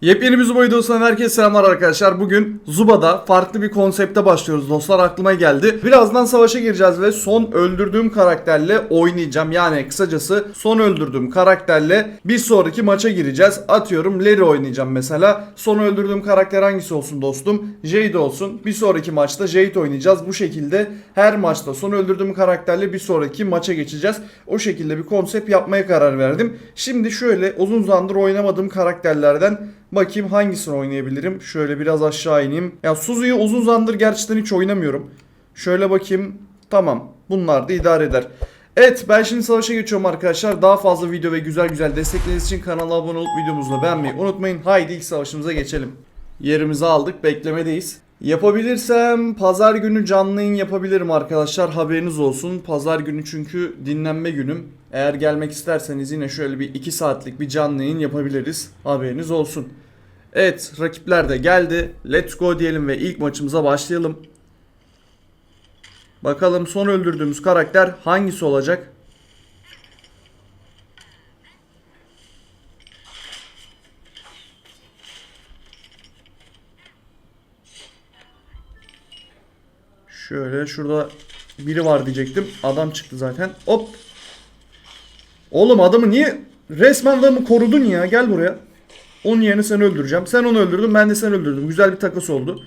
Yepyeni bir Zuba videosundan herkese selamlar arkadaşlar. Bugün Zuba'da farklı bir konsepte başlıyoruz dostlar aklıma geldi. Birazdan savaşa gireceğiz ve son öldürdüğüm karakterle oynayacağım. Yani kısacası son öldürdüğüm karakterle bir sonraki maça gireceğiz. Atıyorum Larry oynayacağım mesela. Son öldürdüğüm karakter hangisi olsun dostum? Jade olsun. Bir sonraki maçta Jade oynayacağız. Bu şekilde her maçta son öldürdüğüm karakterle bir sonraki maça geçeceğiz. O şekilde bir konsept yapmaya karar verdim. Şimdi şöyle uzun zamandır oynamadığım karakterlerden Bakayım hangisini oynayabilirim. Şöyle biraz aşağı ineyim. Ya Suzu'yu uzun zamandır gerçekten hiç oynamıyorum. Şöyle bakayım. Tamam. Bunlar da idare eder. Evet ben şimdi savaşa geçiyorum arkadaşlar. Daha fazla video ve güzel güzel destekleriniz için kanala abone olup videomuzu beğenmeyi unutmayın. Haydi ilk savaşımıza geçelim. Yerimizi aldık. Beklemedeyiz. Yapabilirsem pazar günü canlı yayın yapabilirim arkadaşlar. Haberiniz olsun. Pazar günü çünkü dinlenme günüm. Eğer gelmek isterseniz yine şöyle bir 2 saatlik bir canlı yayın yapabiliriz. Haberiniz olsun. Evet rakipler de geldi. Let's go diyelim ve ilk maçımıza başlayalım. Bakalım son öldürdüğümüz karakter hangisi olacak? Şöyle şurada biri var diyecektim. Adam çıktı zaten. Hop. Oğlum adamı niye resmen adamı korudun ya? Gel buraya. Onun yerine seni öldüreceğim. Sen onu öldürdün ben de seni öldürdüm. Güzel bir takas oldu.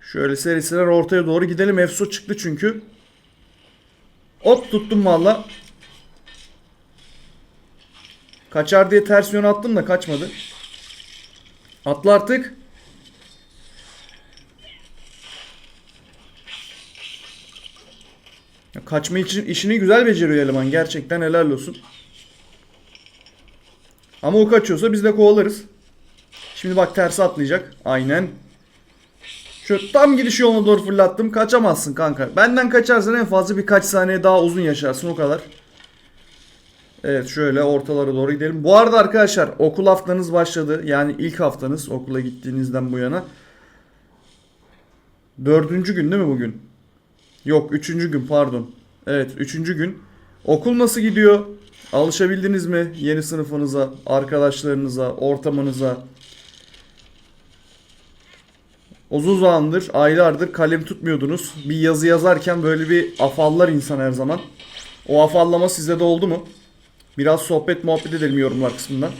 Şöyle serisiler ortaya doğru gidelim. Efso çıktı çünkü. Hop tuttum valla. Kaçar diye ters yöne attım da kaçmadı. Atla artık. Kaçma için işini güzel beceriyor eleman. Gerçekten helal olsun. Ama o kaçıyorsa biz de kovalarız. Şimdi bak tersi atlayacak. Aynen. Şu tam gidiş yoluna doğru fırlattım. Kaçamazsın kanka. Benden kaçarsan en fazla birkaç saniye daha uzun yaşarsın o kadar. Evet şöyle ortalara doğru gidelim. Bu arada arkadaşlar okul haftanız başladı. Yani ilk haftanız okula gittiğinizden bu yana. Dördüncü gün değil mi bugün? Yok üçüncü gün pardon. Evet üçüncü gün. Okul nasıl gidiyor? Alışabildiniz mi yeni sınıfınıza, arkadaşlarınıza, ortamınıza? Uzun zamandır, aylardır kalem tutmuyordunuz. Bir yazı yazarken böyle bir afallar insan her zaman. O afallama sizde de oldu mu? Biraz sohbet muhabbet edelim yorumlar kısmından.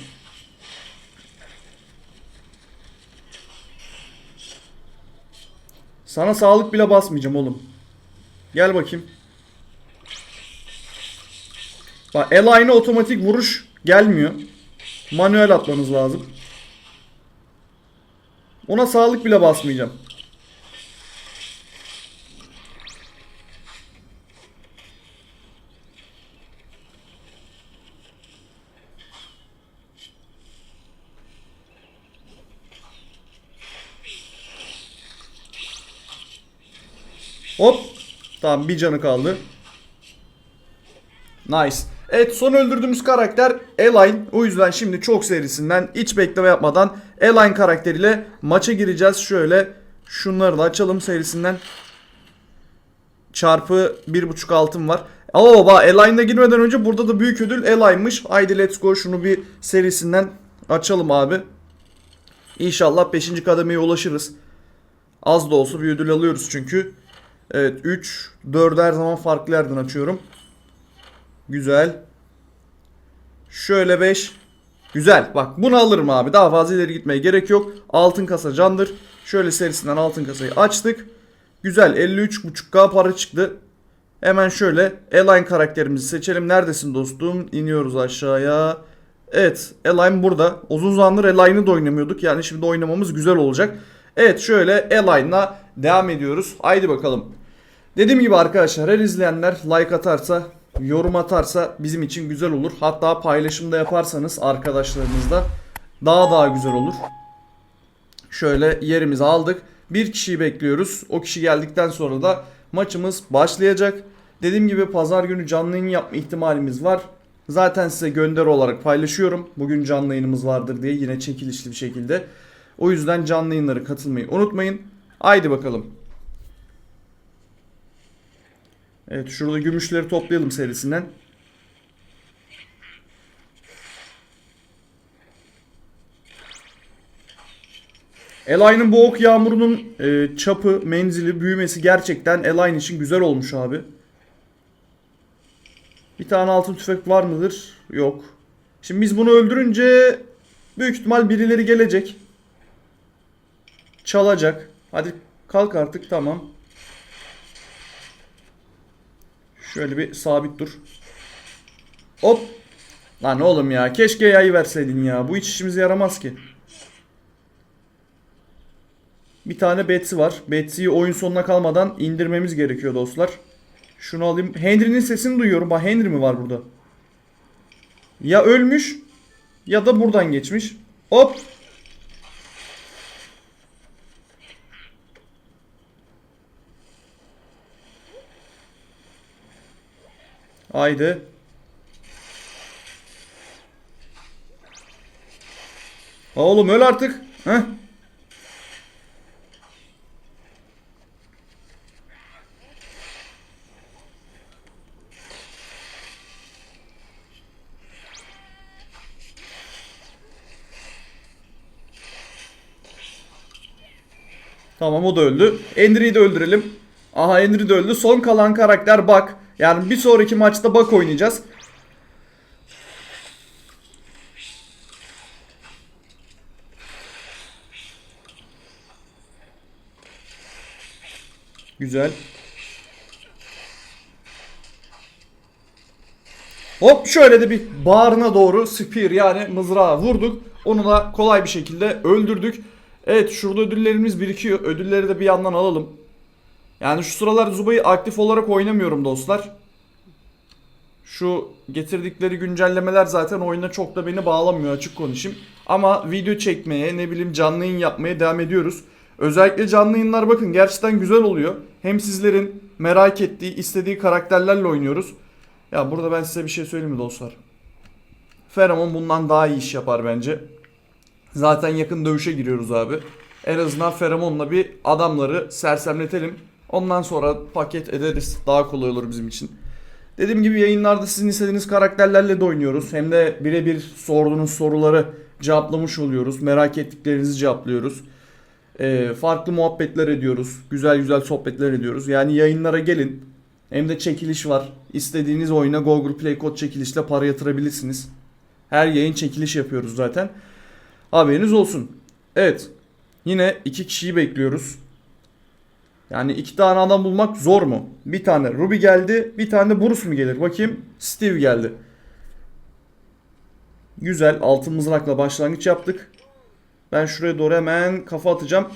Sana sağlık bile basmayacağım oğlum. Gel bakayım. Bak Eline'e otomatik vuruş gelmiyor. Manuel atmanız lazım. Ona sağlık bile basmayacağım. Hop. Tamam bir canı kaldı. Nice. Evet son öldürdüğümüz karakter Eline. O yüzden şimdi çok serisinden hiç bekleme yapmadan Eline karakteriyle maça gireceğiz. Şöyle şunları da açalım serisinden. Çarpı 1.5 altın var. Oo bak Eline'da girmeden önce burada da büyük ödül Eline'mış. Haydi let's go şunu bir serisinden açalım abi. İnşallah 5. kademeye ulaşırız. Az da olsa bir ödül alıyoruz çünkü. Evet 3, 4 her zaman farklı yerden açıyorum. Güzel. Şöyle 5. Güzel. Bak bunu alırım abi. Daha fazla ileri gitmeye gerek yok. Altın kasa candır. Şöyle serisinden altın kasayı açtık. Güzel. 53.5k para çıktı. Hemen şöyle Align karakterimizi seçelim. Neredesin dostum? İniyoruz aşağıya. Evet. Align burada. Uzun zamandır Align'ı da oynamıyorduk. Yani şimdi oynamamız güzel olacak. Evet şöyle Align'la devam ediyoruz. Haydi bakalım. Dediğim gibi arkadaşlar her izleyenler like atarsa yorum atarsa bizim için güzel olur. Hatta paylaşımda yaparsanız arkadaşlarınızla daha daha güzel olur. Şöyle yerimizi aldık. Bir kişiyi bekliyoruz. O kişi geldikten sonra da maçımız başlayacak. Dediğim gibi pazar günü canlı yayın yapma ihtimalimiz var. Zaten size gönderi olarak paylaşıyorum. Bugün canlı yayınımız vardır diye yine çekilişli bir şekilde. O yüzden canlı yayınlara katılmayı unutmayın. Haydi bakalım. Evet şurada gümüşleri toplayalım serisinden. Elaine'ın bu ok yağmurunun e, çapı, menzili, büyümesi gerçekten Elaine için güzel olmuş abi. Bir tane altın tüfek var mıdır? Yok. Şimdi biz bunu öldürünce büyük ihtimal birileri gelecek. Çalacak. Hadi kalk artık tamam. Şöyle bir sabit dur. Hop. Lan oğlum ya keşke yayı verseydin ya. Bu hiç işimize yaramaz ki. Bir tane Betsy var. Betsy'yi oyun sonuna kalmadan indirmemiz gerekiyor dostlar. Şunu alayım. Henry'nin sesini duyuyorum. Bak Henry mi var burada? Ya ölmüş ya da buradan geçmiş. Hop. Haydi. Ha Oğlum öl artık. Heh. Tamam o da öldü. Endry'i de öldürelim. Aha Endry de öldü. Son kalan karakter Buck. Yani bir sonraki maçta Buck oynayacağız. Güzel. Hop şöyle de bir bağrına doğru spear yani mızrağı vurduk. Onu da kolay bir şekilde öldürdük. Evet şurada ödüllerimiz birikiyor. Ödülleri de bir yandan alalım. Yani şu sıralar Zuba'yı aktif olarak oynamıyorum dostlar. Şu getirdikleri güncellemeler zaten oyuna çok da beni bağlamıyor açık konuşayım. Ama video çekmeye ne bileyim canlı yayın yapmaya devam ediyoruz. Özellikle canlı yayınlar bakın gerçekten güzel oluyor. Hem sizlerin merak ettiği, istediği karakterlerle oynuyoruz. Ya burada ben size bir şey söyleyeyim mi dostlar? Feromon bundan daha iyi iş yapar bence. Zaten yakın dövüşe giriyoruz abi. En azından Feromon'la bir adamları sersemletelim. Ondan sonra paket ederiz. Daha kolay olur bizim için. Dediğim gibi yayınlarda sizin istediğiniz karakterlerle de oynuyoruz. Hem de birebir sorduğunuz soruları cevaplamış oluyoruz. Merak ettiklerinizi cevaplıyoruz. Ee, farklı muhabbetler ediyoruz. Güzel güzel sohbetler ediyoruz. Yani yayınlara gelin. Hem de çekiliş var. İstediğiniz oyuna Google Play kod çekilişle para yatırabilirsiniz. Her yayın çekiliş yapıyoruz zaten. Haberiniz olsun. Evet. Yine iki kişiyi bekliyoruz. Yani iki tane adam bulmak zor mu? Bir tane Ruby geldi. Bir tane de Bruce mu gelir? Bakayım. Steve geldi. Güzel. Altın mızrakla başlangıç yaptık. Ben şuraya doğru hemen kafa atacağım.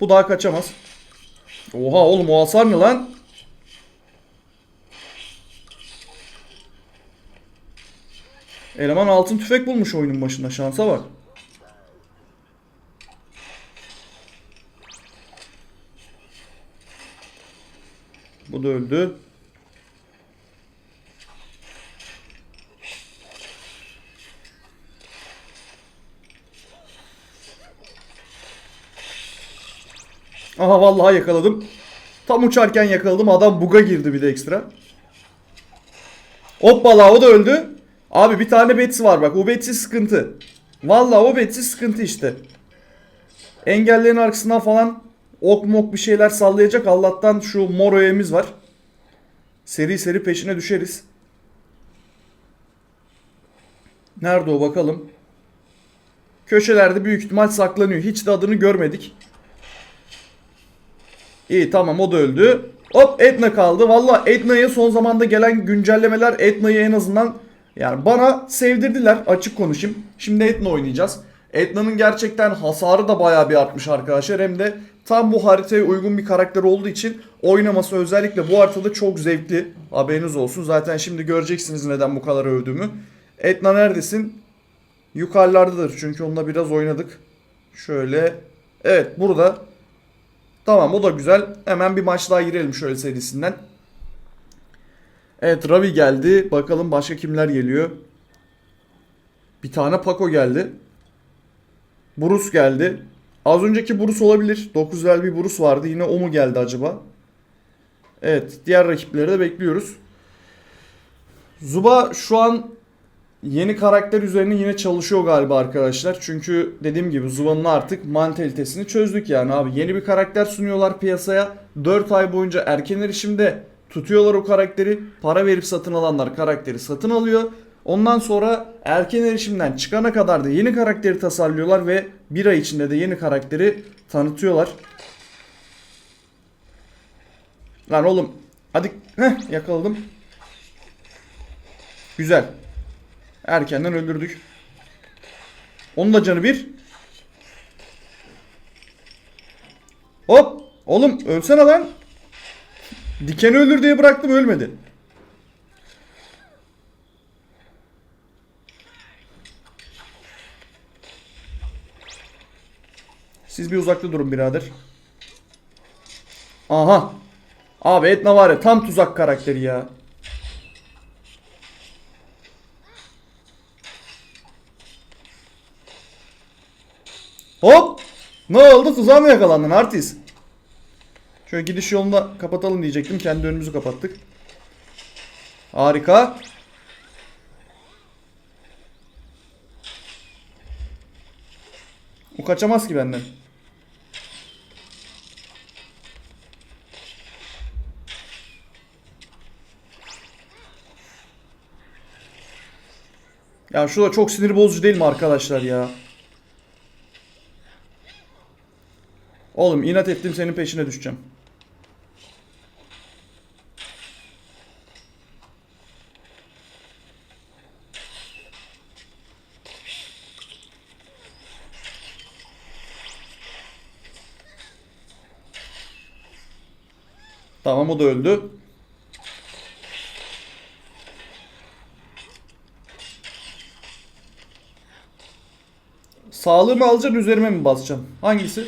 Bu daha kaçamaz. Oha oğlum o hasar ne lan? Eleman altın tüfek bulmuş oyunun başında. Şansa bak. Bu da öldü. Aha vallahi yakaladım. Tam uçarken yakaladım. Adam buga girdi bir de ekstra. Hoppala o da öldü. Abi bir tane Betsy var bak. O Betsy sıkıntı. Vallahi o Betsy sıkıntı işte. Engellerin arkasından falan ok mok bir şeyler sallayacak. Allah'tan şu mor öğemiz var. Seri seri peşine düşeriz. Nerede o bakalım. Köşelerde büyük ihtimal saklanıyor. Hiç de adını görmedik. İyi tamam o da öldü. Hop Etna kaldı. Valla Etna'ya son zamanda gelen güncellemeler Etna'yı en azından yani bana sevdirdiler açık konuşayım. Şimdi Etna oynayacağız. Etna'nın gerçekten hasarı da bayağı bir artmış arkadaşlar. Hem de tam bu haritaya uygun bir karakter olduğu için oynaması özellikle bu haritada çok zevkli. Haberiniz olsun. Zaten şimdi göreceksiniz neden bu kadar övdüğümü. Etna neredesin? Yukarılardadır çünkü onunla biraz oynadık. Şöyle. Evet burada. Tamam o da güzel. Hemen bir maç daha girelim şöyle serisinden. Evet Ravi geldi. Bakalım başka kimler geliyor. Bir tane Paco geldi. Bruce geldi. Az önceki Bruce olabilir. 9 level bir Bruce vardı. Yine o mu geldi acaba? Evet. Diğer rakipleri de bekliyoruz. Zuba şu an yeni karakter üzerine yine çalışıyor galiba arkadaşlar. Çünkü dediğim gibi Zuba'nın artık mantalitesini çözdük yani abi. Yeni bir karakter sunuyorlar piyasaya. 4 ay boyunca erken erişimde tutuyorlar o karakteri. Para verip satın alanlar karakteri satın alıyor. Ondan sonra erken erişimden çıkana kadar da yeni karakteri tasarlıyorlar ve bir ay içinde de yeni karakteri tanıtıyorlar. Lan oğlum hadi heh, yakaladım. Güzel. Erkenden öldürdük. Onun da canı bir. Hop. Oğlum ölsene lan. Dikeni öldür diye bıraktım ölmedi. Siz bir uzakta durun birader. Aha. Abi Etna var ya tam tuzak karakteri ya. Hop! Ne oldu? Tuzağa mı yakalandın artist? Şöyle gidiş yolunu da kapatalım diyecektim. Kendi önümüzü kapattık. Harika. O kaçamaz ki benden. Ya şu da çok sinir bozucu değil mi arkadaşlar ya? Oğlum inat ettim senin peşine düşeceğim. Tamam o da öldü. Sağlığımı alacaksın üzerime mi basacaksın? Hangisi?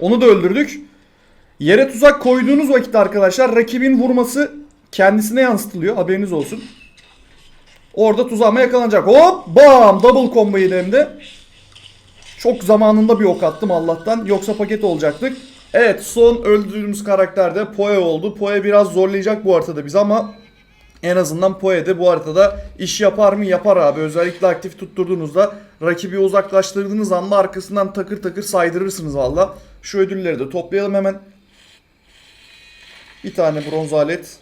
Onu da öldürdük. Yere tuzak koyduğunuz vakit arkadaşlar rakibin vurması kendisine yansıtılıyor. Haberiniz olsun. Orada tuzağıma yakalanacak. Hop bam double combo yedi hem de. Çok zamanında bir ok attım Allah'tan. Yoksa paket olacaktık. Evet son öldürdüğümüz karakter de Poe oldu. Poe biraz zorlayacak bu haritada biz ama en azından Poe de bu haritada iş yapar mı? Yapar abi. Özellikle aktif tutturduğunuzda rakibi uzaklaştırdığınız anda arkasından takır takır saydırırsınız valla. Şu ödülleri de toplayalım hemen. Bir tane bronz alet.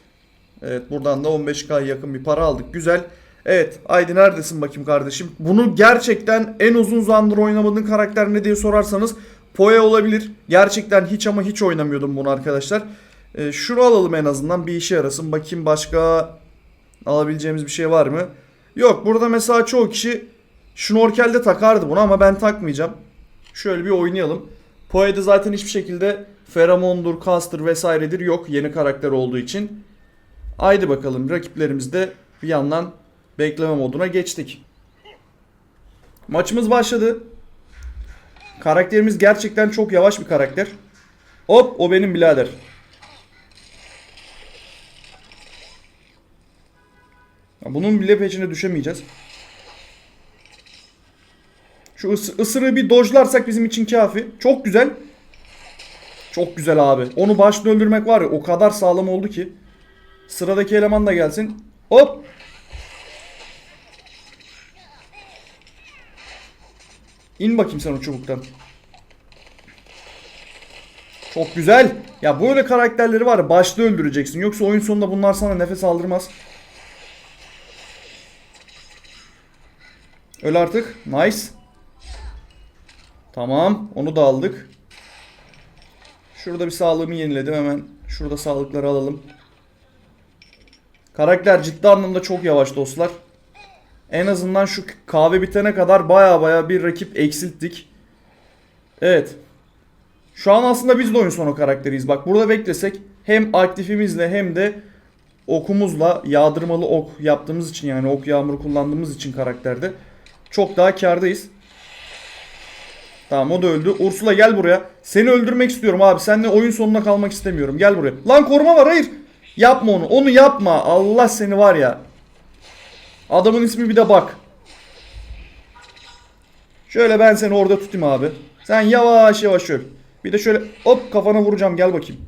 Evet buradan da 15k yakın bir para aldık. Güzel. Evet Haydi neredesin bakayım kardeşim? Bunu gerçekten en uzun zamandır oynamadığın karakter ne diye sorarsanız Poe olabilir. Gerçekten hiç ama hiç oynamıyordum bunu arkadaşlar. Ee, şunu alalım en azından bir işe yarasın. Bakayım başka alabileceğimiz bir şey var mı? Yok burada mesela çoğu kişi şnorkelde takardı bunu ama ben takmayacağım. Şöyle bir oynayalım. Poe'de zaten hiçbir şekilde Pheromon'dur, Caster vesairedir yok yeni karakter olduğu için. Haydi bakalım rakiplerimiz de bir yandan bekleme moduna geçtik. Maçımız başladı. Karakterimiz gerçekten çok yavaş bir karakter. Hop o benim birader. Bunun bile peşine düşemeyeceğiz. Şu ıs- ısırığı bir dojlarsak bizim için kafi. Çok güzel. Çok güzel abi. Onu başta öldürmek var ya o kadar sağlam oldu ki. Sıradaki eleman da gelsin. Hop. İn bakayım sen o çubuktan. Çok güzel. Ya böyle karakterleri var ya başta öldüreceksin. Yoksa oyun sonunda bunlar sana nefes aldırmaz. Öl artık. Nice. Tamam. Onu da aldık. Şurada bir sağlığımı yeniledim hemen. Şurada sağlıkları alalım. Karakter ciddi anlamda çok yavaş dostlar. En azından şu kahve bitene kadar baya baya bir rakip eksilttik. Evet. Şu an aslında biz de oyun sonu karakteriyiz. Bak burada beklesek hem aktifimizle hem de okumuzla yağdırmalı ok yaptığımız için yani ok yağmuru kullandığımız için karakterde çok daha kardayız. Tamam o da öldü. Ursula gel buraya. Seni öldürmek istiyorum abi. Seninle oyun sonuna kalmak istemiyorum. Gel buraya. Lan koruma var hayır. Yapma onu. Onu yapma. Allah seni var ya. Adamın ismi bir de bak. Şöyle ben seni orada tutayım abi. Sen yavaş yavaş öl. Bir de şöyle hop kafana vuracağım gel bakayım.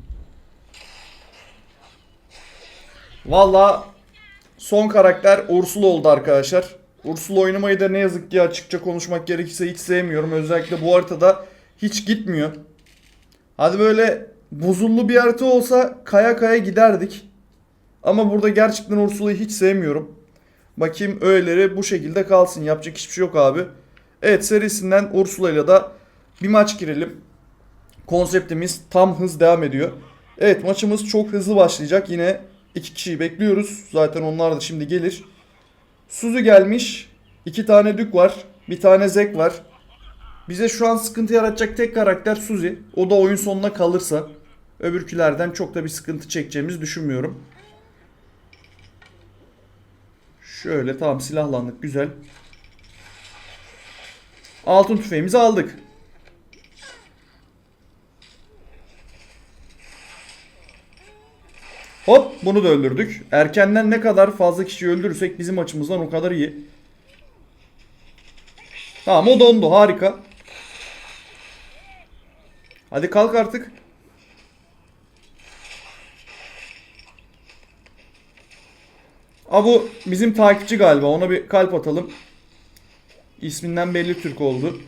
Valla son karakter Ursula oldu arkadaşlar. Ursula oynamayı da ne yazık ki açıkça konuşmak gerekirse hiç sevmiyorum. Özellikle bu haritada hiç gitmiyor. Hadi böyle buzullu bir harita olsa kaya kaya giderdik. Ama burada gerçekten Ursula'yı hiç sevmiyorum. Bakayım öğeleri bu şekilde kalsın. Yapacak hiçbir şey yok abi. Evet serisinden Ursula ile de bir maç girelim. Konseptimiz tam hız devam ediyor. Evet maçımız çok hızlı başlayacak. Yine iki kişiyi bekliyoruz. Zaten onlar da şimdi gelir. Suzu gelmiş. iki tane Dük var. Bir tane Zek var. Bize şu an sıkıntı yaratacak tek karakter Suzi. O da oyun sonuna kalırsa. Öbürkülerden çok da bir sıkıntı çekeceğimizi düşünmüyorum. Şöyle tamam silahlandık güzel. Altın tüfeğimizi aldık. Hop bunu da öldürdük. Erkenden ne kadar fazla kişi öldürürsek bizim açımızdan o kadar iyi. Tamam o dondu harika. Hadi kalk artık. Aa bu bizim takipçi galiba. Ona bir kalp atalım. İsminden belli Türk oldu.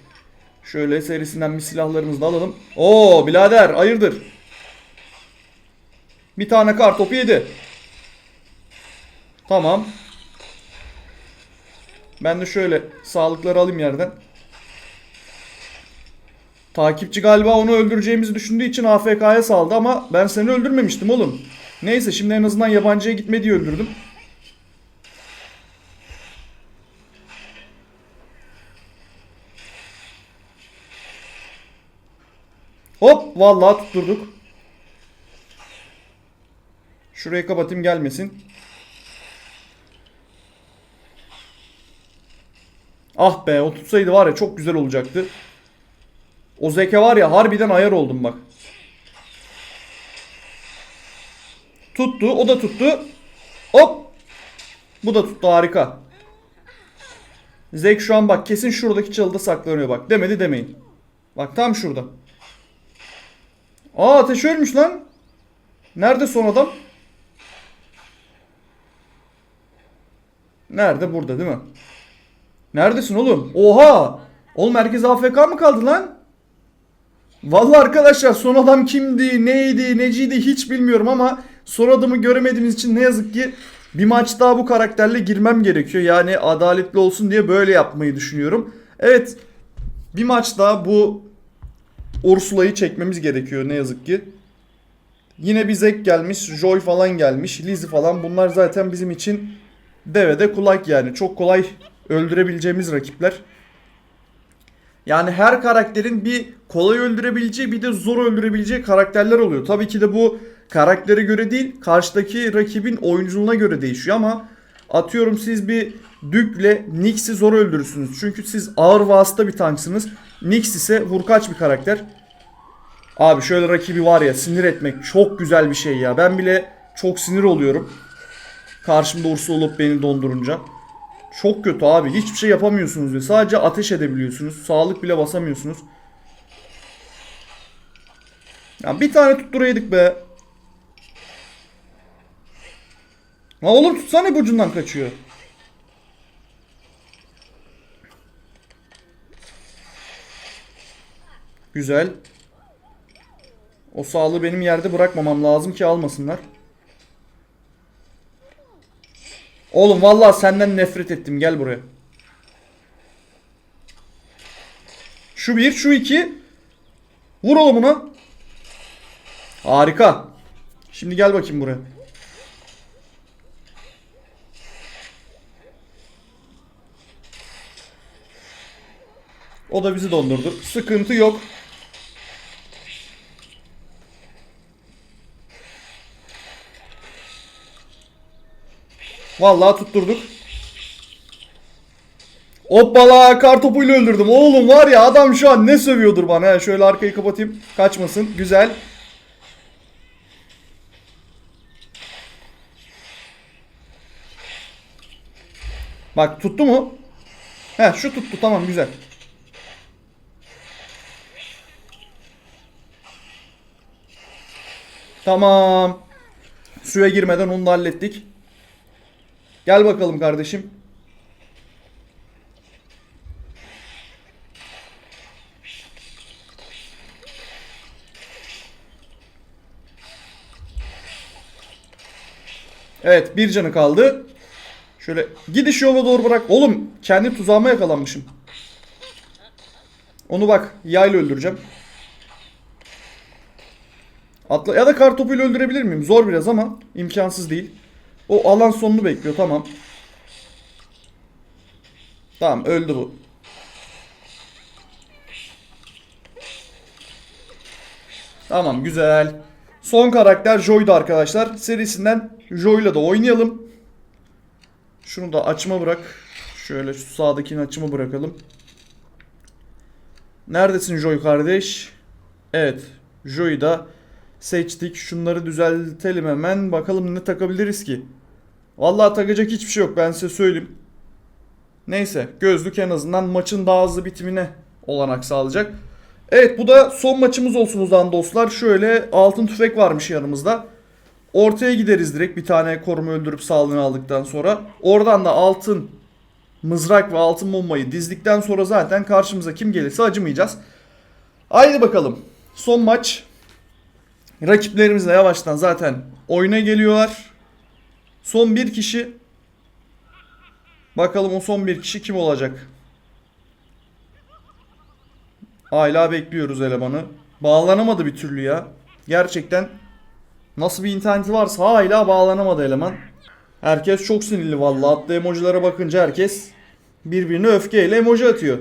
Şöyle serisinden bir silahlarımızı da alalım. Oo birader hayırdır? Bir tane kar topu yedi. Tamam. Ben de şöyle sağlıkları alayım yerden. Takipçi galiba onu öldüreceğimizi düşündüğü için AFK'ya saldı ama ben seni öldürmemiştim oğlum. Neyse şimdi en azından yabancıya gitme diye öldürdüm. Hop vallahi tutturduk. Şurayı kapatayım gelmesin. Ah be o tutsaydı var ya çok güzel olacaktı. O zeke var ya harbiden ayar oldum bak. Tuttu o da tuttu. Hop. Bu da tuttu harika. Zek şu an bak kesin şuradaki çalıda saklanıyor bak. Demedi demeyin. Bak tam şurada. Aa ateş ölmüş lan. Nerede son adam? Nerede? Burada değil mi? Neredesin oğlum? Oha! Oğlum herkes AFK mı kaldı lan? Vallahi arkadaşlar son adam kimdi, neydi, neciydi hiç bilmiyorum ama son adamı göremediğimiz için ne yazık ki bir maç daha bu karakterle girmem gerekiyor. Yani adaletli olsun diye böyle yapmayı düşünüyorum. Evet bir maç daha bu Ursula'yı çekmemiz gerekiyor ne yazık ki. Yine bir Zek gelmiş, Joy falan gelmiş, Lizzie falan bunlar zaten bizim için devede kulak yani. Çok kolay öldürebileceğimiz rakipler. Yani her karakterin bir kolay öldürebileceği bir de zor öldürebileceği karakterler oluyor. Tabii ki de bu karaktere göre değil, karşıdaki rakibin oyunculuğuna göre değişiyor ama atıyorum siz bir Dük'le Nyx'i zor öldürürsünüz. Çünkü siz ağır vasıta bir tanksınız. Nyx ise vurkaç bir karakter. Abi şöyle rakibi var ya sinir etmek çok güzel bir şey ya. Ben bile çok sinir oluyorum. Karşımda Ursula olup beni dondurunca. Çok kötü abi. Hiçbir şey yapamıyorsunuz diye. Sadece ateş edebiliyorsunuz. Sağlık bile basamıyorsunuz. Ya bir tane tutturaydık be. Ha oğlum tutsana ipucundan kaçıyor. Güzel. O sağlığı benim yerde bırakmamam lazım ki almasınlar. Oğlum vallahi senden nefret ettim. Gel buraya. Şu bir, şu iki. Vur oğlum buna. Harika. Şimdi gel bakayım buraya. O da bizi dondurdu. Sıkıntı yok. Vallahi tutturduk. Hoppala kar topuyla öldürdüm. Oğlum var ya adam şu an ne sövüyordur bana. He, şöyle arkayı kapatayım. Kaçmasın. Güzel. Bak tuttu mu? He şu tuttu tamam güzel. Tamam. Suya girmeden onu da hallettik. Gel bakalım kardeşim. Evet bir canı kaldı. Şöyle gidiş yola doğru bırak. Oğlum kendi tuzağıma yakalanmışım. Onu bak yayla öldüreceğim. Atla ya da kar topuyla öldürebilir miyim? Zor biraz ama imkansız değil. O alan sonunu bekliyor tamam. Tamam öldü bu. Tamam güzel. Son karakter Joy'du arkadaşlar. Serisinden Joy'la da oynayalım. Şunu da açma bırak. Şöyle şu sağdakini açımı bırakalım. Neredesin Joy kardeş? Evet. Joy'u da seçtik. Şunları düzeltelim hemen. Bakalım ne takabiliriz ki? Vallahi takacak hiçbir şey yok ben size söyleyeyim. Neyse gözlük en azından maçın daha hızlı bitimine olanak sağlayacak. Evet bu da son maçımız olsun o zaman dostlar. Şöyle altın tüfek varmış yanımızda. Ortaya gideriz direkt bir tane koruma öldürüp sağlığını aldıktan sonra. Oradan da altın mızrak ve altın bombayı dizdikten sonra zaten karşımıza kim gelirse acımayacağız. Haydi bakalım. Son maç. Rakiplerimiz de yavaştan zaten oyuna geliyorlar. Son bir kişi. Bakalım o son bir kişi kim olacak? Hala bekliyoruz elemanı. Bağlanamadı bir türlü ya. Gerçekten nasıl bir interneti varsa hala bağlanamadı eleman. Herkes çok sinirli vallahi. Attığı emojilere bakınca herkes birbirine öfkeyle emoji atıyor.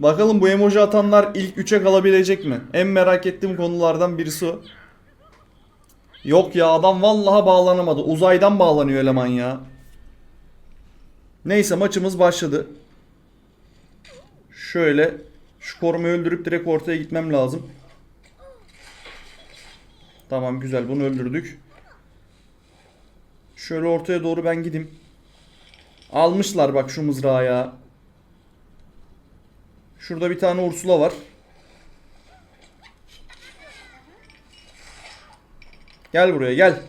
Bakalım bu emoji atanlar ilk 3'e kalabilecek mi? En merak ettiğim konulardan birisi o. Yok ya adam vallahi bağlanamadı. Uzaydan bağlanıyor eleman ya. Neyse maçımız başladı. Şöyle şu korumayı öldürüp direkt ortaya gitmem lazım. Tamam güzel bunu öldürdük. Şöyle ortaya doğru ben gideyim. Almışlar bak şu mızrağı ya. Şurada bir tane Ursula var. Gel buraya gel.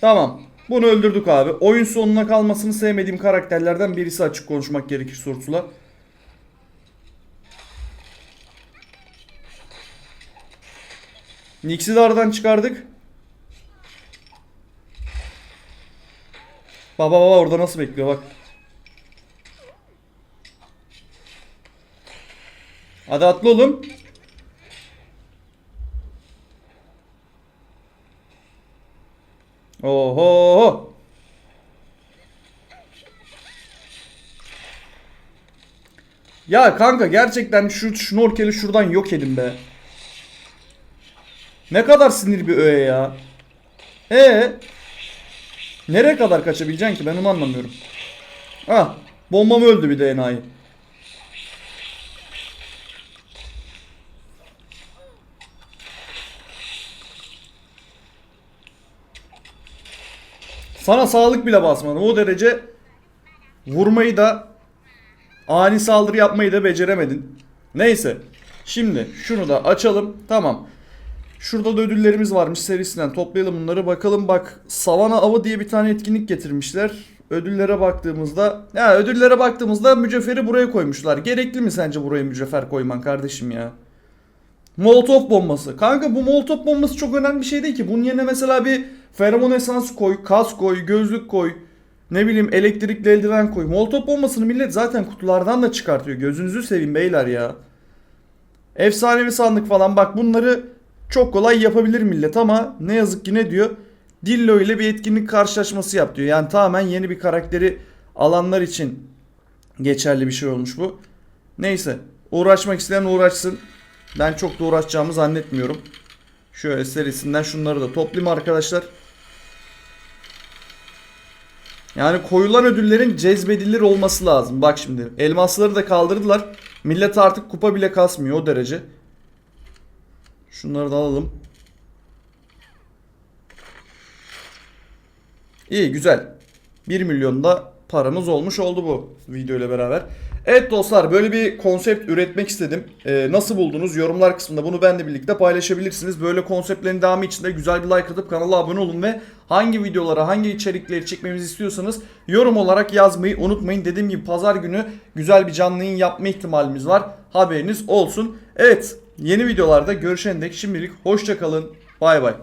Tamam. Bunu öldürdük abi. Oyun sonuna kalmasını sevmediğim karakterlerden birisi açık konuşmak gerekirse Ursula. Nix'i de aradan çıkardık. Baba baba orada nasıl bekliyor bak. Hadi atla oğlum. Oho. Ya kanka gerçekten şu şnorkeli şuradan yok edin be. Ne kadar sinir bir öğe ya. E Nereye kadar kaçabileceksin ki ben onu anlamıyorum. Ah bombam öldü bir de enayi. Sana sağlık bile basmadım. O derece vurmayı da ani saldırı yapmayı da beceremedin. Neyse. Şimdi şunu da açalım. Tamam. Şurada da ödüllerimiz varmış serisinden. Toplayalım bunları. Bakalım bak. Savana avı diye bir tane etkinlik getirmişler. Ödüllere baktığımızda ya ödüllere baktığımızda mücevheri buraya koymuşlar. Gerekli mi sence buraya mücevher koyman kardeşim ya? Molotov bombası. Kanka bu molotov bombası çok önemli bir şey değil ki. Bunun yerine mesela bir feromon esans koy, kas koy, gözlük koy. Ne bileyim elektrikli eldiven koy. Molotov bombasını millet zaten kutulardan da çıkartıyor. Gözünüzü seveyim beyler ya. Efsanevi sandık falan bak bunları çok kolay yapabilir millet ama ne yazık ki ne diyor? Dillo ile bir etkinlik karşılaşması yap diyor. Yani tamamen yeni bir karakteri alanlar için geçerli bir şey olmuş bu. Neyse uğraşmak isteyen uğraşsın. Ben çok da uğraşacağımı zannetmiyorum. Şöyle serisinden şunları da toplayayım arkadaşlar. Yani koyulan ödüllerin cezbedilir olması lazım. Bak şimdi elmasları da kaldırdılar. Millet artık kupa bile kasmıyor o derece. Şunları da alalım. İyi güzel. 1 milyon da paramız olmuş oldu bu video ile beraber. Evet dostlar böyle bir konsept üretmek istedim. Ee, nasıl buldunuz? Yorumlar kısmında bunu benle birlikte paylaşabilirsiniz. Böyle konseptlerin devamı için de güzel bir like atıp kanala abone olun ve hangi videolara, hangi içerikleri çekmemizi istiyorsanız yorum olarak yazmayı unutmayın. Dediğim gibi pazar günü güzel bir canlı yayın yapma ihtimalimiz var. Haberiniz olsun. Evet yeni videolarda görüşene dek şimdilik hoşçakalın. Bay bay.